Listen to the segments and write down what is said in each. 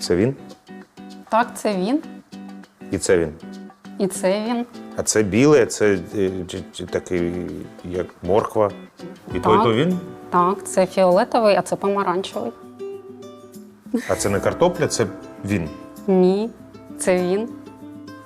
Це він? Так, це він. І це він. І це він. А це біле, це е, такий, як морква. І то, і то він? Так, це фіолетовий, а це помаранчевий. А це не картопля, це він. Ні, це він.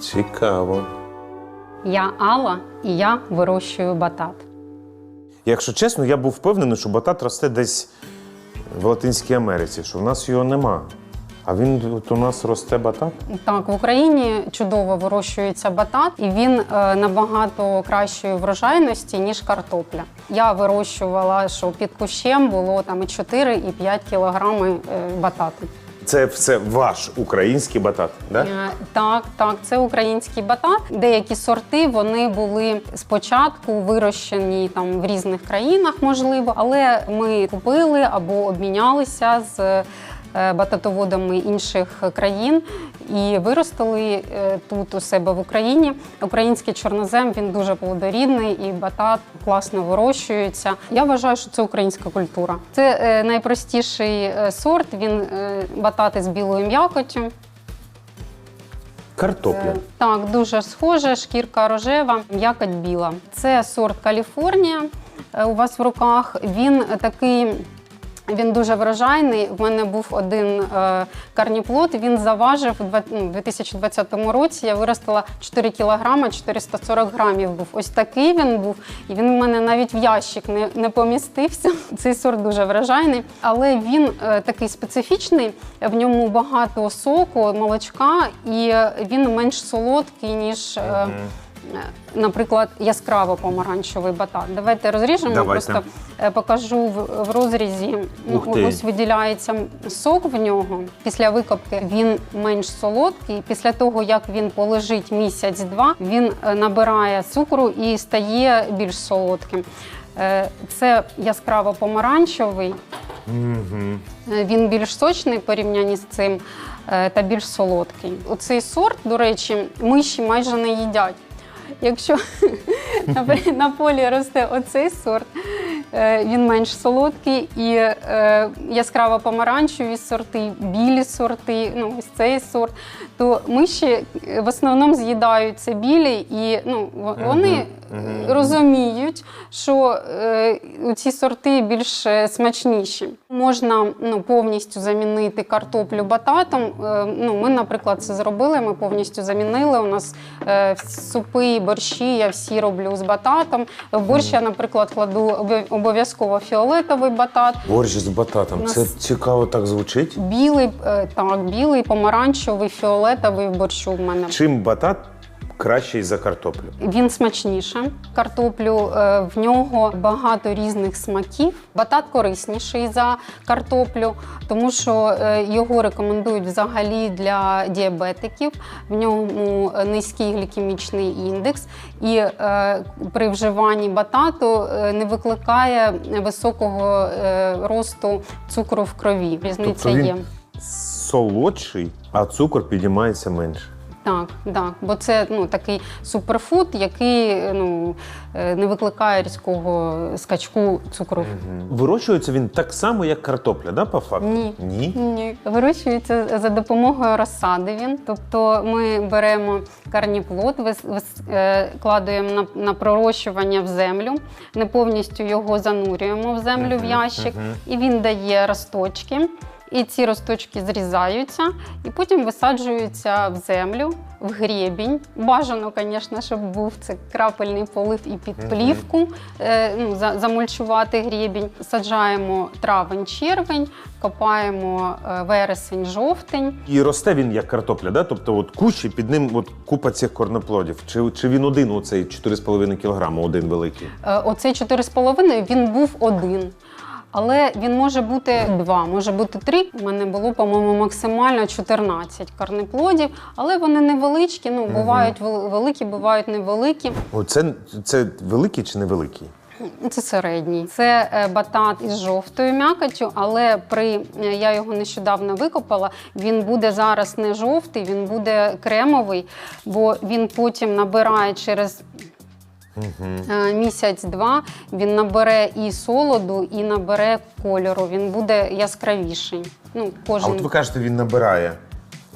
Цікаво. Я Алла і я вирощую батат. Якщо чесно, я був впевнений, що батат росте десь в Латинській Америці, що в нас його нема. А він от у нас росте батат? Так, в Україні чудово вирощується батат, і він е, набагато кращої врожайності, ніж картопля. Я вирощувала, що під кущем було там і 4, і 5 кілограми е, батату. Це все ваш український батат, да? Е, Так, так, це український батат. Деякі сорти вони були спочатку вирощені там в різних країнах, можливо, але ми купили або обмінялися з бататоводами інших країн і виростили е, тут у себе в Україні. Український чорнозем він дуже плодорідний і батат класно вирощується. Я вважаю, що це українська культура. Це е, найпростіший е, сорт. Він е, батати з білою м'якоттю. Картопля. Е, Так, дуже схоже, шкірка рожева, м'якоть біла. Це сорт Каліфорнія е, у вас в руках. Він такий. Він дуже врожайний. В мене був один е, карніплод. Він заважив у ну, 2020 році. Я виростила 4 кілограми, 440 грамів. Був ось такий він був, і він у мене навіть в ящик не, не помістився. Цей сорт дуже врожайний, але він е, такий специфічний. В ньому багато соку, молочка, і він менш солодкий ніж. е, е, Наприклад, яскраво помаранчевий батат. Давайте розріжемо. Давайте. Просто е, покажу в, в розрізі. Ну, Ух ти. Ось виділяється сок в нього. Після викопки він менш солодкий. Після того, як він полежить місяць-два, він е, набирає цукру і стає більш солодким. Е, Це яскраво помаранчевий. Угу. Е, Він більш сочний в порівнянні з цим е, та більш солодкий. Оцей сорт, до речі, миші майже не їдять. Якщо на- полі росте оцей сорт, він менш солодкий і е, яскраво помаранчеві сорти, білі сорти, ну ось цей сорт, то миші е, в основному з'їдають це білі, і ну, вони мгм. розуміють, що е, ці сорти більш е, смачніші. Можна ну, повністю замінити картоплю бататом. Е, ну, ми, наприклад, це зробили. Ми повністю замінили. У нас е, супи, борщі я всі роблю з бататом. В борщ я, наприклад, кладу обов- обов'язково фіолетовий батат. Борщ з бататом. Нас- Це цікаво так звучить. Білий, е, так, білий, помаранчевий, фіолетовий борщу в мене. Чим батат кращий за картоплю? Він смачніше. Картоплю е, в нього багато різних смаків. Батат корисніший за картоплю, тому що е, його рекомендують взагалі для діабетиків. В ньому низький глікемічний індекс, і е, при вживанні батату е, не викликає високого е, росту цукру в крові. Різниця Тобто він є. Солодший, а цукор підіймається менше. Так, так, бо це ну такий суперфуд, який ну е, не викликає різкого скачку цукру. Вирощується він так само, як картопля, да, по факту? Ні. Ні? Ні, вирощується за допомогою розсади він. Тобто ми беремо карніплод, е, кладуємо на, на пророщування в землю, не повністю його занурюємо в землю в ящик, і він дає росточки. І ці росточки зрізаються, і потім висаджуються в землю, в гребінь. Бажано, звісно, щоб був це крапельний полив і під плівку, е, ну, за- замульчувати гребінь. Саджаємо травень-червень, копаємо е, вересень-жовтень. І росте він як картопля, да? тобто от кущ і під ним от купа цих корноплодів. Чи, чи він один, оцей 4,5 кг, один великий? Е, Оцей 4,5 він був один. Але він може бути два, може бути три. У мене було, по-моєму, максимально 14 корнеплодів, але вони невеличкі. Ну, бувають вел- великі, бувають невеликі. О, це, це великий чи невеликий? Це середній. Це е, батат із жовтою м'якоттю, але при е, я його нещодавно викопала. Він буде зараз не жовтий, він буде кремовий, бо він потім набирає через е, місяць-два. Він набере і солоду, і набере кольору. Він буде яскравіший. Ну, А кожен от ви кажете, він набирає.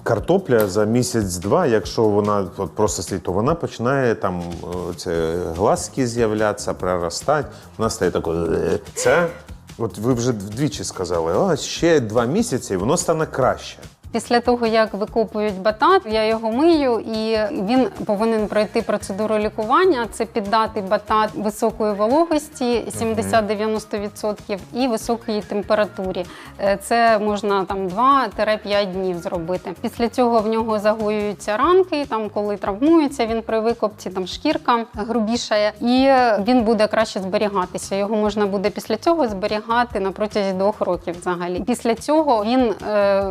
Картопля за місяць-два, якщо вона от просто стоїть, то вона починає там е, це, глазки з'являтися, проростати. Вона стає такою. «Е». Це, от ви вже вдвічі сказали, а ще два місяці і воно стане краще. Після того, як викопують батат, я його мию, і він повинен пройти процедуру лікування. Це піддати батат високої вологості 70-90% і високій температурі. Е, Це можна там 2-5 днів зробити. Після цього в нього загоюються ранки. Там, коли травмується, він при викопці там шкірка грубішає, і він буде краще зберігатися. Його можна буде після цього зберігати на протязі двох років. Взагалі, після цього він е,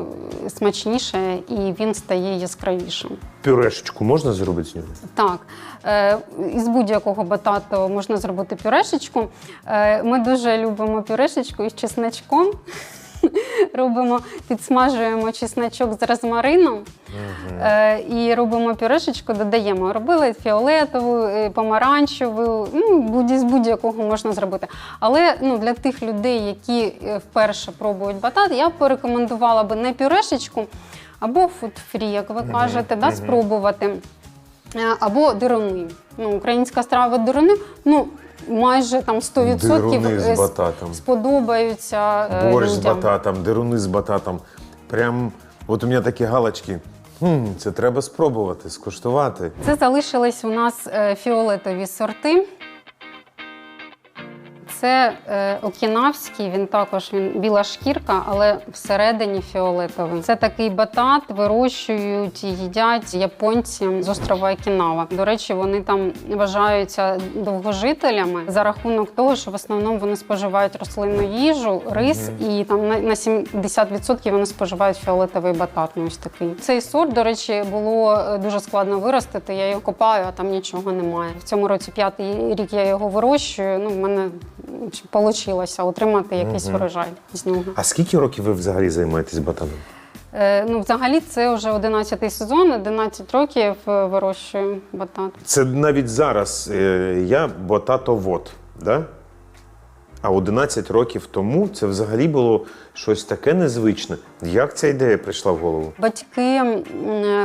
смачніше і він стає яскравішим. Пюрешечку можна зробити з нього? Так, е, із будь-якого батату можна зробити пюрешечку. Е, ми дуже любимо пюрешечку із чесночком. Робимо, підсмажуємо чесночок з розмарином е, і робимо пюрешечку, додаємо. Робили фіолетову, е, помаранчеву, ну, будь- з будь-якого можна зробити. Але ну, для тих людей, які е, вперше пробують батат, я б порекомендувала би не пюрешечку, або фуд-фрі, як ви кажете, да, спробувати. Е, або дирини. Ну, українська страва дирини, ну майже там 100% Дируни з е, бататом. сподобаються Борщ людям. з бататом, дируни з бататом. Прям, от у мене такі галочки. Хм, це треба спробувати, скуштувати. Це залишились у нас е, фіолетові сорти. Це е, окінавський, він також він біла шкірка, але всередині фіолетовий. Це такий батат, вирощують і їдять японці з острова Окінава. До речі, вони там вважаються довгожителями за рахунок того, що в основному вони споживають рослинну їжу, рис, і там на, на 70% вони споживають фіолетовий батат. Ну, ось такий. Цей сорт, до речі, було е, дуже складно виростити. Я його копаю, а там нічого немає. В цьому році п'ятий рік я його вирощую. Ну, в мене вийшло отримати якийсь врожай з нього. А скільки років ви взагалі займаєтесь ботаном? Е, ну, взагалі, це вже 11-й сезон, 11 років е, вирощую батат. Це навіть зараз е, я бататовод, да? А 11 років тому це взагалі було щось таке незвичне. Як ця ідея прийшла в голову? Батьки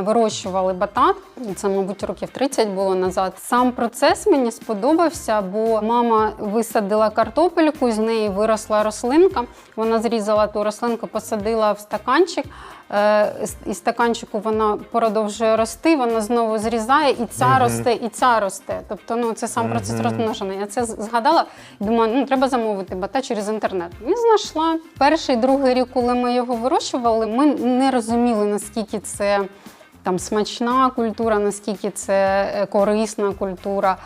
вирощували батат, це, мабуть, років 30 було назад. Сам процес мені сподобався, бо мама висадила картопельку, з неї виросла рослинка. Вона зрізала ту рослинку, посадила в стаканчик. Е, Із стаканчику вона продовжує рости, вона знову зрізає, і ця росте, і ця росте. Тобто, ну це сам процес розмноження. Я це згадала і думаю, ну треба замовити бата через інтернет. І знайшла. Перший другий рік, коли ми його вирощували, ми не розуміли, наскільки це там смачна культура, наскільки це е, корисна культура.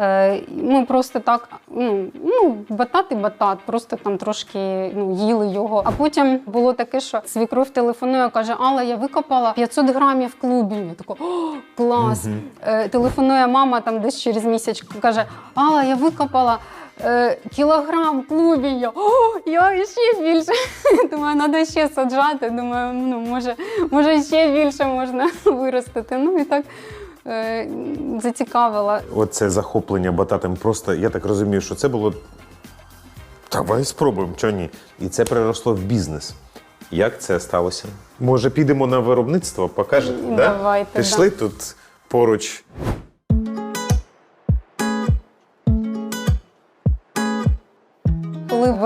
Е, Ми просто так, ну, ну, батат і батат, просто там трошки ну, їли його. А потім було таке, що свікров телефонує, каже: Алла, я викопала 500 грамів клубів. Я така, о, клас. Е, Телефонує мама там десь через місяць, каже: Алла, я викопала. е, Кілограм клубів. О, я ще більше. Думаю, треба ще саджати. Думаю, ну може, може ще більше можна виростити. Ну і так е, зацікавила. Оце захоплення бататим Просто я так розумію, що це було. Давай спробуємо, чого ні. І це переросло в бізнес. Як це сталося? Може, підемо на виробництво, покажете? да? Давайте, Пішли тут поруч.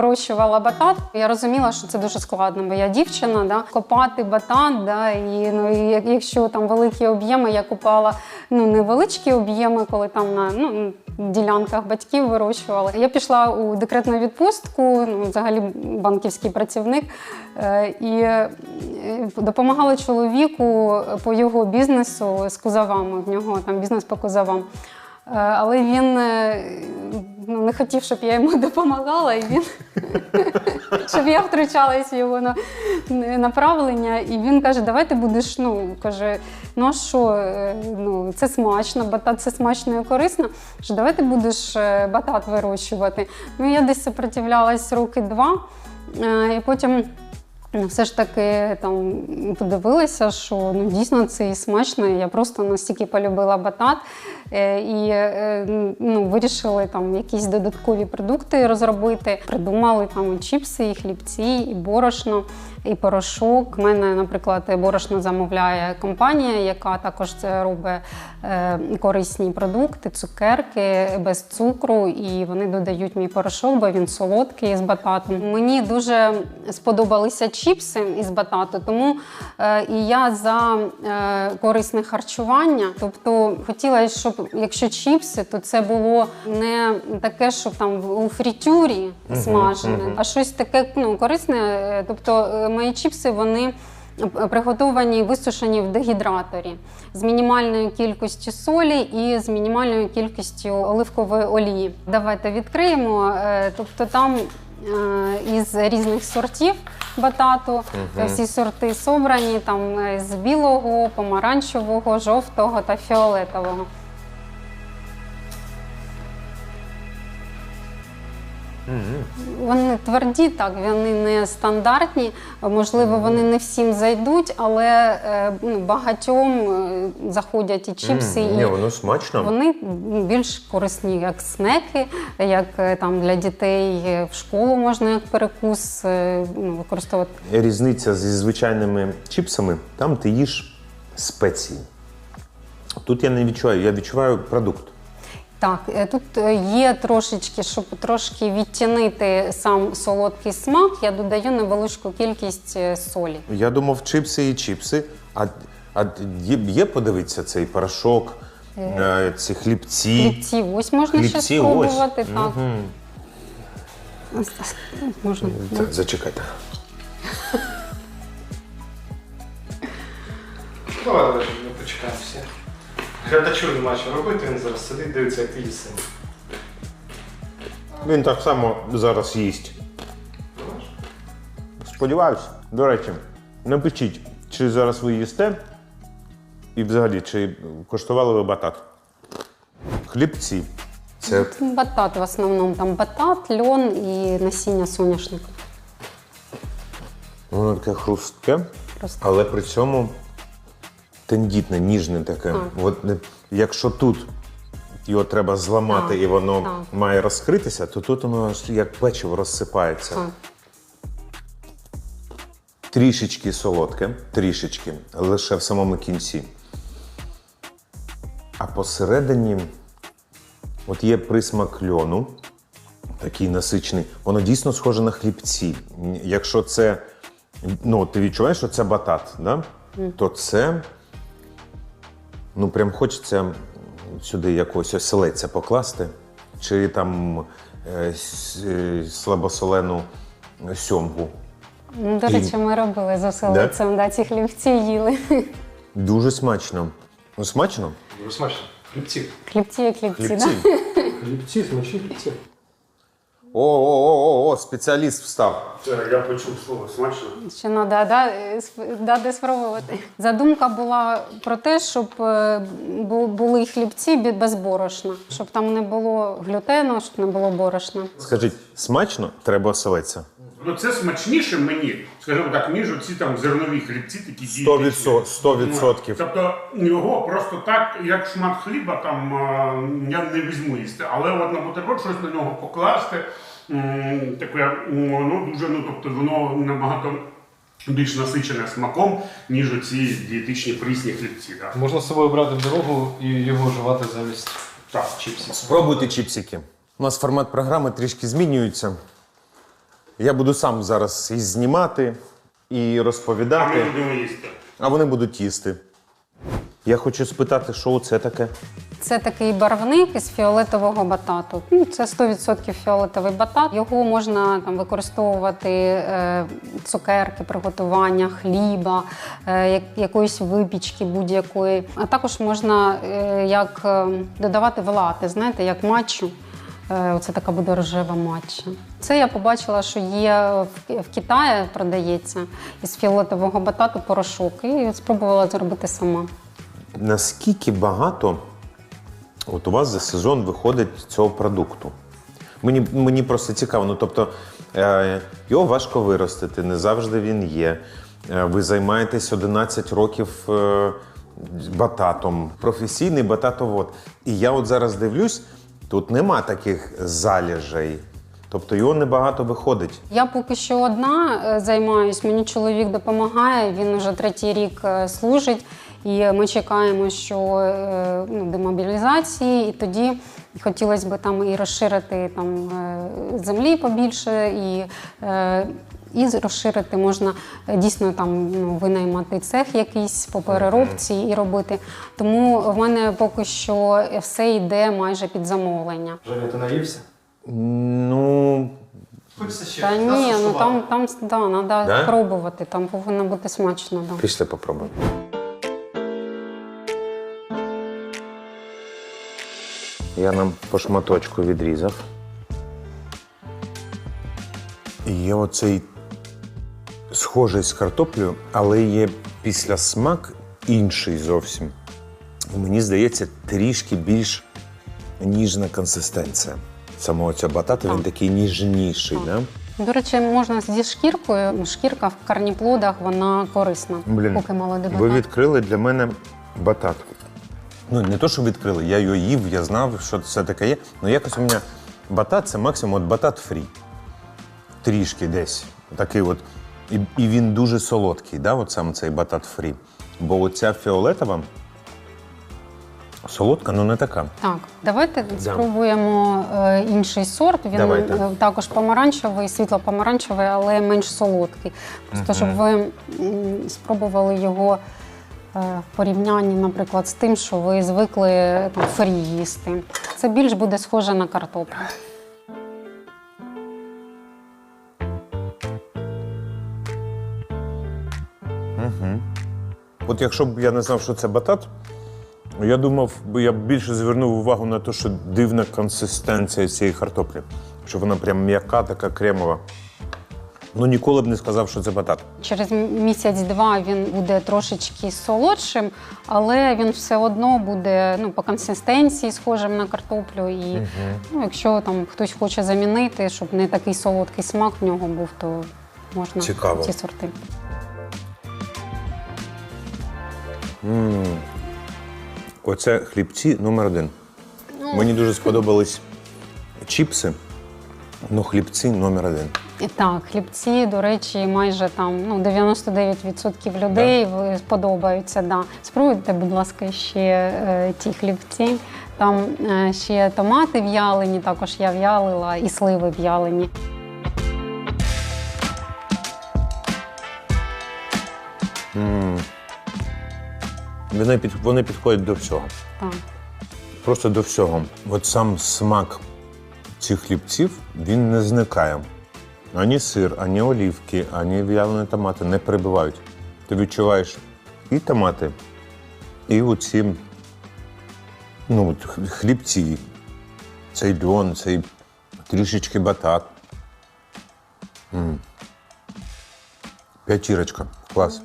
Вирощувала батат, я розуміла, що це дуже складно, бо я дівчина, да, копати батат, да, і ну, якщо там великі об'єми, я купала ну, невеличкі об'єми, коли там на ну, ділянках батьків вирощувала. Я пішла у декретну відпустку, ну, взагалі банківський працівник, е, і е, допомагала чоловіку по його бізнесу з кузовами. В нього там бізнес по кузовам. Е, Але він е, ну, не хотів, щоб я йому допомагала, і він щоб я втручалась в його на- направлення. І він каже: Давай ти будеш, ну каже, ну а що, е, ну це смачно, батат це смачно і корисно. Каже, давай ти будеш е, батат вирощувати. Ну я десь сопротивлялась роки два, е, і потім. Все ж таки там подивилася, що ну, дійсно це і смачно. Я просто настільки полюбила батат е, і е, ну, вирішили там якісь додаткові продукти розробити. Придумали там і чіпси, і хлібці, і борошно. І порошок. У мене, наприклад, борошно замовляє компанія, яка також це робить е, корисні продукти, цукерки без цукру, і вони додають мій порошок, бо він солодкий з бататом. Мені дуже сподобалися чіпси із батату, тому е, і я за е, корисне харчування. Тобто хотіла, щоб якщо чіпси, то це було не таке, щоб там у фрітюрі смажене, а щось таке ну, корисне. Тобто мої чіпси вони. Приготовані і висушені в дегідраторі з мінімальною кількістю солі і з мінімальною кількістю оливкової олії. Давайте відкриємо. Е, Тобто там е, із різних сортів батату. Всі сорти собрані там е, з білого, помаранчевого, жовтого та фіолетового. Вони тверді, так, вони не стандартні. Можливо, вони не всім зайдуть, але е, ну, багатьом е, заходять і чіпси, М, і Ні, воно смачно. вони більш корисні як снеки, як е, там для дітей в школу можна як перекус ну, використовувати. Різниця зі звичайними чіпсами, там ти їш спеції. Тут я не відчуваю, я відчуваю продукт. Так, е, тут е, є трошечки, щоб трошки відтінити сам солодкий смак, я додаю невеличку кількість е, солі. Я думав, чіпси і чіпси. А, а є, є подивитися цей порошок, е, ці хлібці. Хлібці ось можна ще Хлібці ось. спробувати. Так. Ось так. Можна. Зачекайте. Давай, давай, ми почекаємо всі. Глядачу нема що робити, він зараз сидить, дивиться, як ти їси. Він так само зараз їсть. Сподіваюсь. До речі, напишіть, чи зараз ви їсте, і взагалі, чи коштували ви батат. Хлібці. Це Батат в основному там батат, льон і насіння соняшника. воно таке хрустке, Просто. але при цьому тендітне, ніжне таке. От, е, якщо тут його треба зламати Так, і воно так. має розкритися, то тут воно як печиво розсипається. Так. Трішечки солодке, трішечки, лише в самому кінці. А посередині от є присмак льону, такий насичений. Воно дійсно схоже на хлібці. Якщо це, ну, ти відчуваєш, що це батат, да? то це, ну, прям хочеться сюди якогось оселедця покласти, чи там е, с- е, слабосолену сьомгу. Ну, до речі, ми робили з оселедцем, да? ці хлібці їли. Дуже смачно. Ну, смачно? Дуже смачно. Хлібці. Хлібці як хлібці, Хлібці. Да? Хлібці, смачні хлібці. О, о, о, о, спеціаліст встав. Це я почув слово смачно. Ще треба да, е, да, спробувати. Задумка була про те, щоб е, були хлібці бі- без борошна, щоб там не було глютену, щоб не було борошна. Скажіть, смачно треба оселедця? Ну це смачніше мені, скажімо так, ніж оці там зернові хлібці, такі відсотків. Ну, Тобто його просто так, як шмат хліба, там я не візьму їсти. Але от на бутерброд щось на нього покласти, таке, воно дуже, ну тобто воно набагато більш насичене смаком, ніж оці дієтичні прісні хлібці. Да. Можна з собою брати в дорогу і його вживати замість Так. чіпсів. Спробуйте чіпсики. У нас формат програми трішки змінюється. Я буду сам зараз і знімати, і А ми розповідати, будемо їсти. а вони будуть їсти. Я хочу спитати, що це таке? Це такий барвник із фіолетового батату. Ну, це 100% фіолетовий батат. Його можна там використовувати е, цукерки, приготування хліба, е, якоїсь випічки будь-якої. А також можна е, як додавати в лати, знаєте, як матчу. Оце така буде рожева матча. Це я побачила, що є в Китаї продається із фіолетового батату порошок, і спробувала зробити сама. Наскільки багато от у вас за сезон виходить цього продукту? Мені, мені просто цікаво. Ну, тобто, е, його важко виростити, не завжди він є. Е, ви займаєтесь 11 років е, бататом, професійний бататовод. І я от зараз дивлюсь, тут нема таких залежей. Тобто його небагато виходить. Я поки що одна е, займаюсь, мені чоловік допомагає, він вже третій рік е, служить, і ми чекаємо, що е, ну, демобілізації, і тоді хотілося б там і розширити там, е, землі побільше, і, е, і розширити можна дійсно там ну, винаймати цех якийсь по переробці і робити. Тому в мене поки що все йде майже під замовлення. Женя, ти наївся? Ну, Хочеться ще. Та ні, ну там, там да, треба Да? пробувати, там повинно бути смачно. Да. після попробуємо. Я нам по шматочку відрізав. І є оцей схожий з картоплею, але є після смак інший зовсім. Мені здається, трішки більш ніжна консистенція. Самого цього батата він такий ніжніший. Да? До речі, можна зі шкіркою. Шкірка в карніплодах вона корисна. Блін, поки молодий ви відкрили для мене батат. Ну, не то, що відкрили, я його їв, я знав, що це таке є. Ну, якось у мене батат це максимум от батат фрі. Трішки десь. Такий от. І, і він дуже солодкий, да, от саме цей батат фрі. Бо оця фіолетова солодка, ну не така. Так, давайте спробуємо е, інший сорт. Він Давайте. е, також помаранчевий, світло-помаранчевий, але менш солодкий. Просто щоб ви м, спробували його в порівнянні, наприклад, з тим, що ви звикли е, там, фрі їсти. Це більш буде схоже на картоплю. От якщо б я не знав, що це батат, я думав, я б більше звернув увагу на те, що дивна консистенція цієї картоплі. Що вона прям м'яка, така кремова. Ну ніколи б не сказав, що це батат. Через місяць-два він буде трошечки солодшим, але він все одно буде ну, по консистенції схожим на картоплю. І ну, якщо там хтось хоче замінити, щоб не такий солодкий смак в нього був, то можна Цікаво. ці сорти. Оце хлібці номер один. Мені дуже сподобались чіпси, але хлібці номер один. Так, хлібці, до речі, майже там ну, 99% людей сподобаються. Да. Спробуйте, будь ласка, ще е, ті хлібці. Там е, ще томати в'ялені, також я в'ялила, і сливи в'ялені. Вони, під, вони підходять до всього. Так. Просто до всього. От сам смак цих хлібців він не зникає. Ані сир, ані олівки, ані в'ялені томати не перебивають. Ти відчуваєш і томати, і оці ну, хлібці, цей дон, цей трішечки батат. П'ятірочка. Клас.